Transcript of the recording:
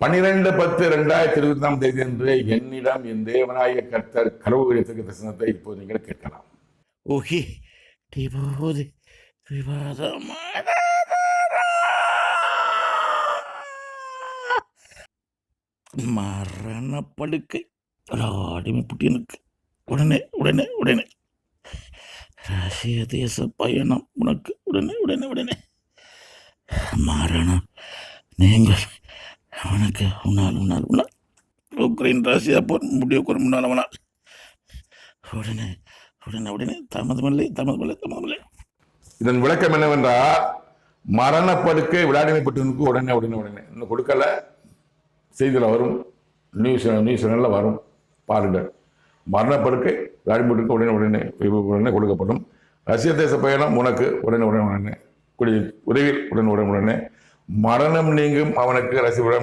பன்னிரண்டு பத்து ரெண்டாயிரத்தி இருபத்தி இருபத்தாம் தேதி அன்று என்னிடம் என் தேவனாய கர்த்தர் கடவுளுடைய தரிசனத்தை இப்போது நீங்கள் கேட்கலாம். ஓகே. இப்போது விவாதமான மரணப்படுக்கை. அடிமைப்பட்டினுக்கு உடனே உடனே உடனே. ரஷ்ய தேச பயணம் உனக்கு. உடனே உடனே உடனே. மரணம். நீங்கள் அவனுக்கு. உன்னால் உன்னால் உன்னால். உக்ரைன் ரஷ்யா போர் முடிவுக்கு ஒரு முன்னால் அவனால். உடனே உடனே உடனே. தாமதமில்லை தாமதமில்லை தாமதமில்லை இதன் விளக்கம் என்னவென்றால் மரணப்படுக்கை விளையாடிமைப்பட்டவனுக்கு உடனே உடனே உடனே. இன்னும் கொடுக்கல. செய்தியில் வரும். நியூஸ் நியூஸ் சேனலில் வரும். பாருங்கள். மரணப்படுக்கை விளையாடிமைப்பட்டு உடனே உடனே உடனே கொடுக்கப்படும். ரஷ்ய தேச பயணம் உனக்கு உடனே உடனே உடனே. குடி உதவியில் உடனே உடனே உடனே. மரணம் நீங்கும் அவனுக்கு ரசிவிடம்